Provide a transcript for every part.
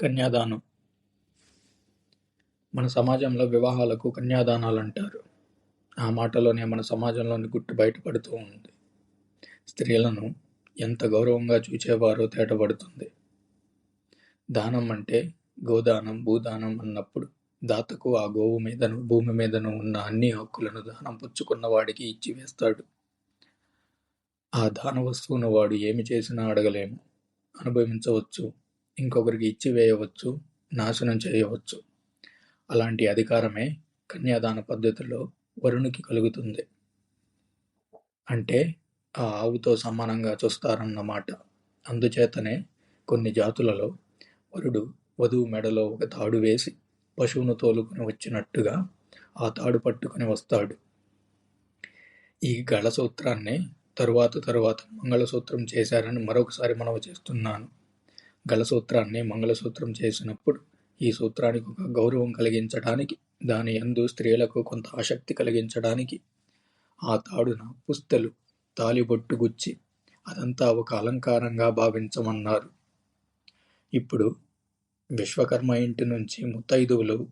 కన్యాదానం మన సమాజంలో వివాహాలకు కన్యాదానాలు అంటారు ఆ మాటలోనే మన సమాజంలోని గుట్టు బయటపడుతూ ఉంది. స్త్రీలను ఎంత గౌరవంగా చూచేవారో తేటపడుతుంది. దానం అంటే గోదానం, భూదానం అన్నప్పుడు దాతకు ఆ గోవు మీదను, భూమి మీదను ఉన్న అన్ని హక్కులను దానం పుచ్చుకున్న వాడికి ఇచ్చి వేస్తాడు ఆ దాన వస్తువును వాడు ఏమి చేసినా అడగలేము. అనుభవించవచ్చు, ఇంకొకరికి ఇచ్చివేయవచ్చు, నాశనం చేయవచ్చు. అలాంటి అధికారమే కన్యాదాన పద్ధతిలో వరుణుకి కలుగుతుంది. అంటే ఆ ఆవుతో సమానంగా చూస్తారన్నమాట. అందుచేతనే కొన్ని జాతులలో వరుడు వధువు మెడలో ఒక తాడు వేసి పశువును తోలుకుని వచ్చినట్టుగా ఆ తాడు పట్టుకుని వస్తాడు. ఈ గళసూత్రాన్ని తరువాత తరువాత మంగళసూత్రం చేశారని మరొకసారి మనవి చేస్తున్నాను. గళసూత్రాన్ని మంగళసూత్రం చేసినప్పుడు ఈ సూత్రానికి ఒక గౌరవం కలిగించడానికి, దాని యందు స్త్రీలకు కొంత ఆసక్తి కలిగించడానికి ఆ తాడున పుస్తలు తాళిబొట్టు గుచ్చి అదంతా ఒక అలంకారంగా భావించమన్నారు. ఇప్పుడు విశ్వకర్మ ఇంటి నుంచి ముత్తైదువులు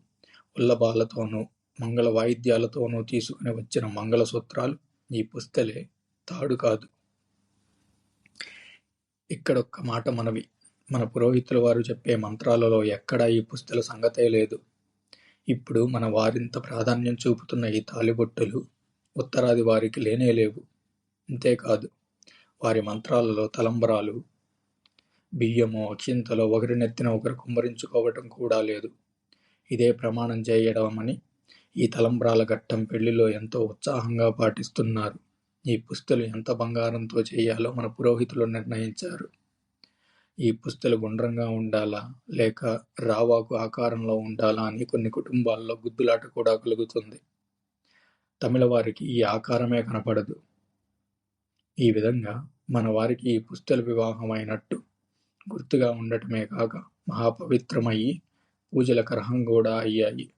ఉల్లబాలతోనూ, మంగళ వాయిద్యాలతోనూ తీసుకుని వచ్చిన మంగళసూత్రాలు ఈ పుస్తలే తాడు కాదు. ఇక్కడొక్క మాట మనవి. మన పురోహితుల వారు చెప్పే మంత్రాలలో ఎక్కడా ఈ పుస్తల సంగతే లేదు. ఇప్పుడు మన వారింత ప్రాధాన్యం చూపుతున్న ఈ తాళిబొట్టులు ఉత్తరాది వారికి లేనే లేవు అంతేకాదు వారి మంత్రాలలో తలంబరాలు బియ్యమో, అక్షింతలో ఒకరి నెత్తిన ఒకరు కుమ్మరించుకోవటం కూడా లేదు. ఇదే ప్రమాణం చేయడమని ఈ తలంబ్రాల ఘట్టం పెళ్ళిలో ఎంతో ఉత్సాహంగా పాటిస్తున్నారు. ఈ పుస్తలు ఎంత బంగారంతో చేయాలో మన పురోహితులు నిర్ణయించారు. ఈ పుస్తెలు గుండ్రంగా ఉండాలా, లేక రావాకు ఆకారంలో ఉండాలా అని కొన్ని కుటుంబాల్లో గుద్దులాట కూడా కలుగుతుంది. తమిళవారికి ఈ ఆకారమే కనపడదు. ఈ విధంగా మన వారికి ఈ పుస్తల వివాహం అయినట్టు గుర్తుగా ఉండటమే కాక మహాపవిత్రమయ్యి పూజల పూజలకర్హం కూడా అయ్యాయి.